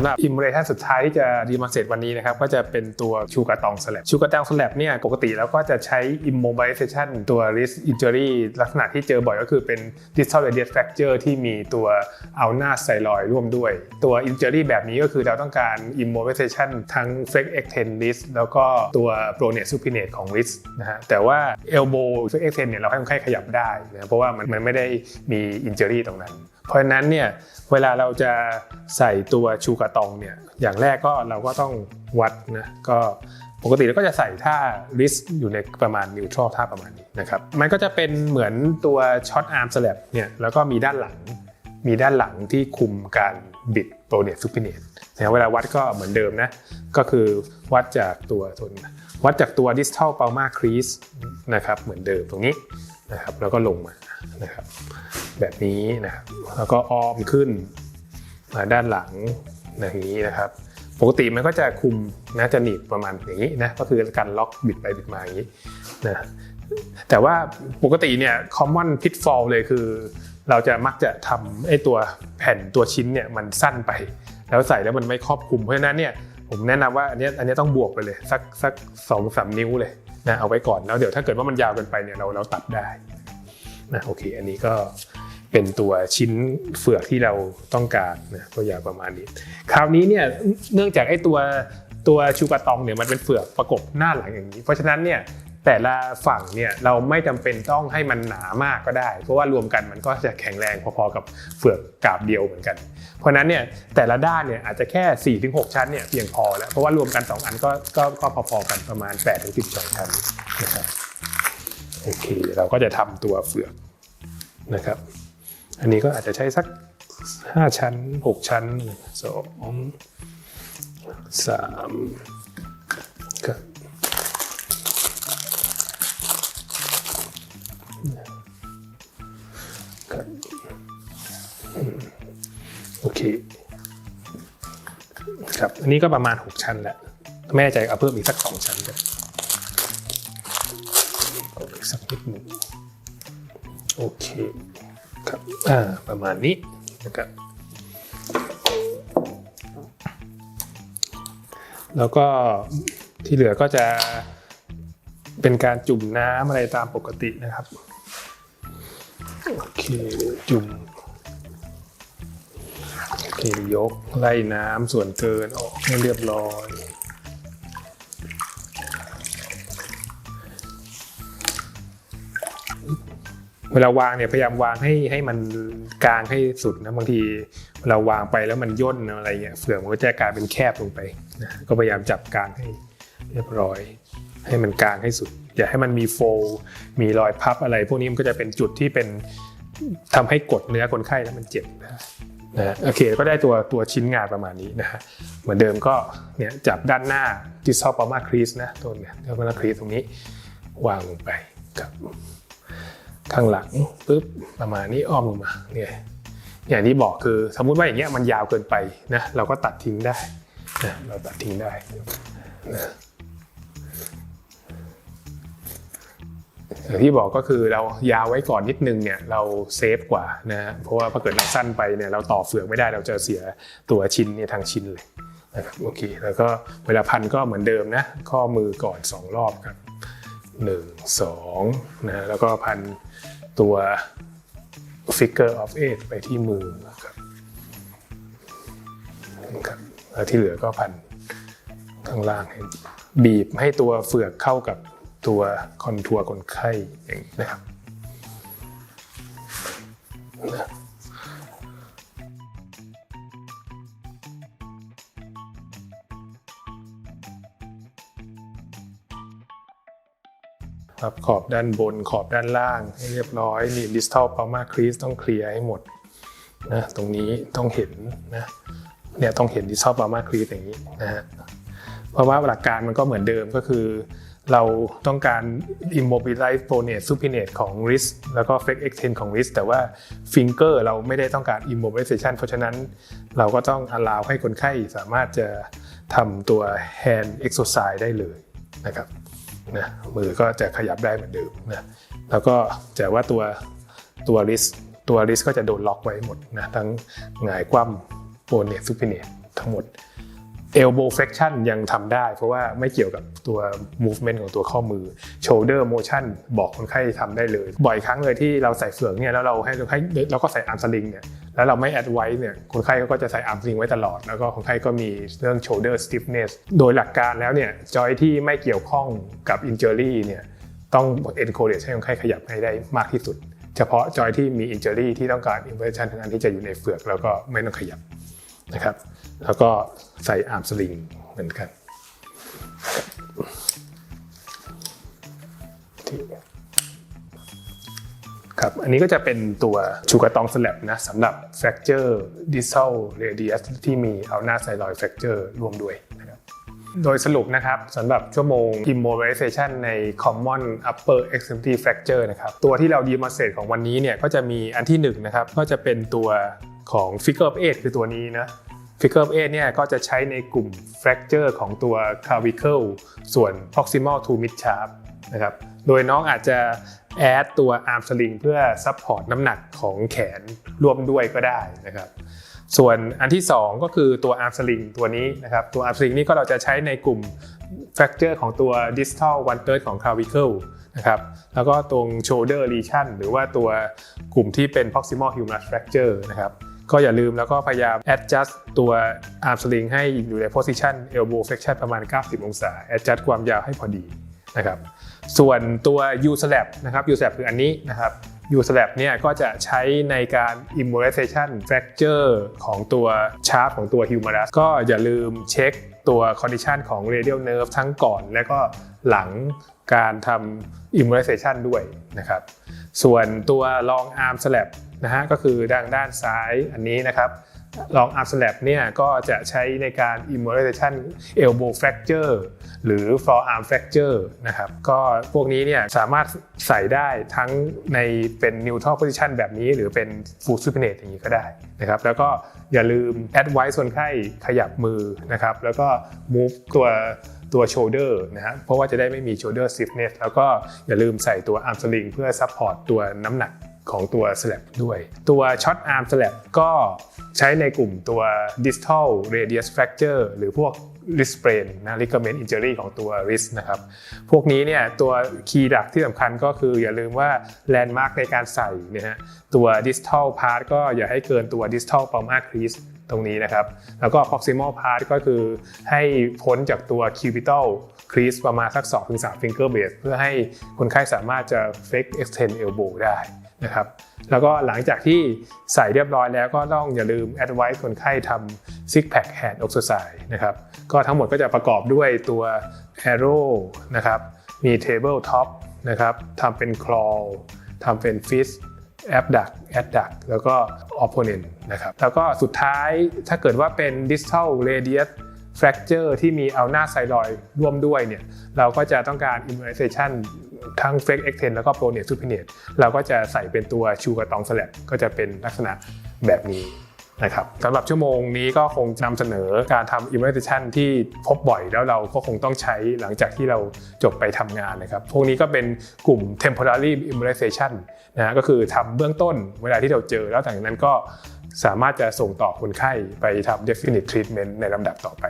ำหรับ Immolation สุดท้ายที่จะดีมาเสร็จวันนี้นะครับก็จะเป็นตัวชูกาตองสลับชูกาตองสลับเนี่ยปกติแล้วก็จะใช้ immobilization ตัว risk injury ลักษณะที่เจอบ่อยก็คือเป็น distal radius fracture ที่มีตัวเอาหน้าไซลอยร่วมด้วย ตัว injury แบบนี้ก็คือเราต้องการ immobilization ทั้ง flex extend wrist แล้วก็ตัว pronate supinate ของ wrist นะฮะแต่ว่า elbow flex extend เนี่ยเราให้คนไข้ขยับได้นะเพราะว่ามันมันไม่ได้มี injury ตรงนั้น เพราะฉะนั้นเนี่ยเวลาเราจะใส่ตัวชูกาตองเนี่ยอย่างแรกก็เราก็ต้องวัดนะก็ปกติเราก็จะใส่ท่า wrist อยู่ในประมาณ neutral ท่าประมาณนี้นะครับมันก็จะเป็นเหมือนตัว short arm slap เนี่ยแล้วก็มีด้านหลัง มีด้านหลังที่คุมการบิดโปรเนตซูปิเนตนะเวลาวัดก็เหมือนเดิมนะก็คือวัดจากตัวทนวัดจากตัว distal palmar crease นะครับเหมือนเดิมตรงนี้นะครับแล้วก็ลงมานะครับ แบบนี้นะครับแล้วก็อ้อมขึ้นมาด้านหลังอย่างนี้นะครับ ปกติมันก็จะคุมนะจะหนีบประมาณอย่างนี้นะก็คือการล็อกบิดไปบิดมาอย่างนี้นะแต่ว่าปกติเนี่ย common pitfall เลยคือ เราจะมักจะทำไอ้ตัวแผ่นตัวชิ้นเนี่ยมันสั้นไป แล้วใส่แล้วมันไม่ครอบคลุมเพราะฉะนั้นเนี่ยผมแนะนำว่าอันนี้อันนี้ต้องบวกไปเลย สักสักสองสามนิ้วเลยนะเอาไว้ก่อนแล้วเดี๋ยวถ้าเกิดว่ามันยาวเกินไปเนี่ยเราเราตัดได้นะโอเค อันนี้ก็ เป็นตัวชิ้นเฟือกที่เราต้องการนะตัวยาวประมาณนี้ คราวนี้เนี่ยเนื่องจากไอ้ตัวตัวชูกาตองเนี่ยมันเป็นเฟือกประกบหน้าหลังอย่างนี้ เพราะฉะนั้นเนี่ยแต่ละฝั่งเนี่ยเราไม่จำเป็นต้องให้มันหนามากก็ได้ เพราะว่ารวมกันมันก็จะแข็งแรงพอๆกับเฟือกกาบเดียวเหมือนกัน เพราะนั้นเนี่ยแต่ละด้านเนี่ยอาจจะแค่ 4-6 ชั้นเนี่ยเพียงพอแล้วเพราะว่ารวมกัน 2 อันก็ก็ก็พอๆกันประมาณ 8-12 ชั้นนะครับโอเคเราก็จะทำตัวเฟือกนะครับ อันนี้ก็อาจจะใช้สัก 5 ชั้น 6 ชั้น 2 3ครับครับโอเคครับอันนี้ก็ประมาณ 6 ชั้นแหละไม่แน่ใจเอาเพิ่มอีกสัก 2 ชั้นกันเอาอีกสักนิดหนึ่งโอเค ครับอ่าประมาณนี้นะครับแล้วก็ที่เหลือก็จะเป็นการจุ่มน้ำอะไรตามปกตินะครับโอเคจุ่มโอเคยกไล่น้ำส่วนเกินออกให้เรียบร้อย วลาวางเนี่ยพยายามวางให้ให้มันกลางให้สุดนะบางทีเวลาวางไปแล้วมันย่นอะไรเงี้ยเฟือมันก็จะกลายเป็นแคบลงไปนะก็พยายามจับกลางให้เรียบร้อย ให้มันกลางให้สุด อย่าให้มันมีโฟล์มีรอยพับอะไร พวกนี้มันก็จะเป็นจุดที่เป็นทำให้กดเนื้อคนไข้แล้วมันเจ็บนะนะโอเคก็ได้ตัวตัวชิ้นงานประมาณนี้นะฮะเหมือนเดิมก็เนี่ยจับด้านหน้าที่ซอปามาครีสนะตัวเนี่ยที่ซอปามาครีสตรงนี้วางลงไปครับ ข้างหลังปุ๊บประมาณนี้อ้อมลงมาเนี่ยอย่างที่บอกคือสมมุติว่าอย่างเงี้ยมันยาวเกินไปนะเราก็ตัดทิ้งได้นะเราตัดทิ้งได้นะอย่างที่บอกก็คือเรายาวไว้ก่อนนิดนึงเนี่ยเราเซฟกว่านะฮะเพราะว่าถ้าเกิดเราสั้นไปเนี่ยเราต่อเฟือกไม่ได้เราจะเสียตัวชิ้นเนี่ยทางชิ้นเลยนะครับโอเคแล้วก็เวลาพันก็เหมือนเดิมนะข้อมือก่อนสองรอบครับ หนึ่งสองนะแล้วก็พันตัว figure of eight ไปที่มือนะครับนะครับแล้วที่เหลือก็พันข้างล่างให้บีบให้ตัวเฟือกเข้ากับตัวคอนทัวร์คนไข้อย่างนี้นะครับนะ ครับขอบด้านบนขอบด้านล่างให้เรียบร้อยนี่ distal palmar crease ต้องเคลียร์ให้หมดนะตรงนี้ต้องเห็นนะเนี่ยต้องเห็น distal palmar crease อย่างนี้นะฮะเพราะว่าหลักการมันก็เหมือนเดิมก็คือ เราต้องการ immobilize pronate supinate ของ wrist แล้วก็ flex extend ของ wrist แต่ว่า finger เราไม่ได้ต้องการ immobilization เพราะฉะนั้นเราก็ต้อง allow ให้คนไข้สามารถจะทำตัว hand exercise ได้เลยนะครับ นะมือก็จะขยับได้เหมือนเดิมนะแล้วก็แต่ว่าตัวตัว wrist ตัว wrist ก็จะโดนล็อกไว้หมดนะทั้งหงายคว่ำโปรเนตซูปิเนตทั้งหมด elbow flexion ยังทำได้ เพราะว่าไม่เกี่ยวกับตัว movement ของตัวข้อมือ shoulder motion บอกคนไข้ทำได้เลย บ่อยครั้งเลยที่เราใส่เฟือกเนี่ยแล้วเราให้คนไข้แล้วก็ใส่อาร์มสลิงเนี่ย แล้วเราไม่ add ไว้เนี่ยคนไข้ก็จะใส่อาร์มสิงไว้ตลอด แล้วก็คนไข้ก็มีเรื่อง shoulder stiffness โดยหลักการแล้วเนี่ยจอยที่ไม่เกี่ยวข้องกับ injury เนี่ยต้อง encourage ให้คนไข้ขยับให้ได้มากที่สุด เฉพาะจอยที่มี injury ที่ต้องการ inversion ทั้งนั้นที่จะอยู่ในเฟือกแล้วก็ไม่ต้องขยับนะครับแล้วก็ใส่อาร์มสลิงเหมือนกัน ครับ อันนี้ก็จะเป็นตัวชูกระตองสแลบนะสำหรับ fracture distal radius ที่มีเอาหน้าไซรอย fracture รวมด้วยนะครับโดยสรุปนะครับสำหรับชั่วโมง immobilization ใน common upper extremity fracture นะครับ ตัวที่เราดีมาเสร็จของวันนี้เนี่ยก็จะมีอันที่1นงนะครับก็จะเป็นตัวของ figure of 8คือตัวนี้นะ figure of 8เนี่ยก็จะใช้ในกลุ่ม fracture ของตัว clavicle ส่วน proximal to mid shaft นะครับ โดยน้องอาจจะ แอดตัว arm sling เพื่อ support น้ำหนักของแขนร่วมด้วยก็ได้นะครับส่วนอันที่ 2 ก็คือตัว arm sling ตัวนี้นะครับตัว arm sling นี่ก็เราจะใช้ในกลุ่ม fracture ของตัว distal one third ของ clavicle นะครับแล้วก็ตรง shoulder lesion หรือว่าตัวกลุ่มที่เป็น proximal humerus fracture นะครับก็อย่าลืมแล้วก็พยายาม adjust ตัว arm sling ให้อยู่ใน position elbow flexion ประมาณ 90 องศา adjust ความยาวให้พอดีนะครับ ส่วนตัว u s l a b นะครับ u s l a b คืออันนี้นะครับ u s l a b เนี่ยก็จะใช้ในการ immobilization fracture ของตัวชาร์ปของตัว humerus ก็อย่าลืมเช็คตัว condition ของ radial nerve ทั้งก่อนและก็หลังการทำ immobilization ด้วยนะครับ ส่วนตัว long arm slab นะฮะก็คือด้านด้านซ้ายอันนี้นะครับลอง arm slab เนี่ยก็จะใช้ในการ immobilization elbow fracture หรือ forearm fracture นะครับก็พวกนี้เนี่ยสามารถใส่ได้ทั้งในเป็น neutral position แบบนี้ หรือเป็น full supinate อย่างนี้ก็ได้นะครับแล้วก็อย่าลืม advise คนไข้ขยับมือนะครับแล้วก็ move ตัวตัว shoulder นะฮะเพราะว่าจะได้ไม่มี shoulder stiffness แล้วก็อย่าลืมใส่ตัว arm sling เพื่อ support ตัวน้ำหนัก ของตัว slab ด้วย ตัว short arm slab ก็ใช้ในกลุ่มตัว distal radius fracture หรือพวก wrist sprain นะ ligament injury ของตัว wrist นะครับ พวกนี้เนี่ยตัวคีย์หลักที่สำคัญก็คืออย่าลืมว่า landmark ในการใส่เนี่ยฮะตัว distal part ก็อย่าให้เกินตัว distal palmar crease ตรงนี้นะครับ แล้วก็ proximal part ก็คือให้พ้นจากตัว cubital crease ประมาณสัก 2-3 finger base เพื่อให้คนไข้สามารถจะ flex extend elbow ได้ นะครับ แล้วก็หลังจากที่ใส่เรียบร้อยแล้วก็ต้องอย่าลืม advise คนไข้ทำ six pack hand exercise นะครับ ก็ทั้งหมดก็จะประกอบด้วยตัว arrow นะครับ มี table top นะครับทำเป็น crawl ทำเป็น fist abduct adduct แล้วก็ opponent นะครับ แล้วก็สุดท้ายถ้าเกิดว่าเป็น distal radius fracture ที่มีเอาหน้าไซรอยร่วมด้วยเนี่ยเราก็จะต้องการ immunization ทั้ง flex extend แล้วก็ pronate supinate เราก็จะใส่เป็นตัวชูกระตองสลับก็จะเป็นลักษณะแบบนี้นะครับสำหรับชั่วโมงนี้ก็คงนำเสนอการทำ immunization ที่พบบ่อยแล้วเราก็คงต้องใช้หลังจากที่เราจบไปทำงานนะครับ พวกนี้ก็เป็นกลุ่ม temporary immunization นะฮะก็คือทำเบื้องต้นเวลาที่เราเจอแล้วจากนั้นก็สามารถจะส่งต่อคนไข้ไปทำ definite treatment ในลำดับต่อไป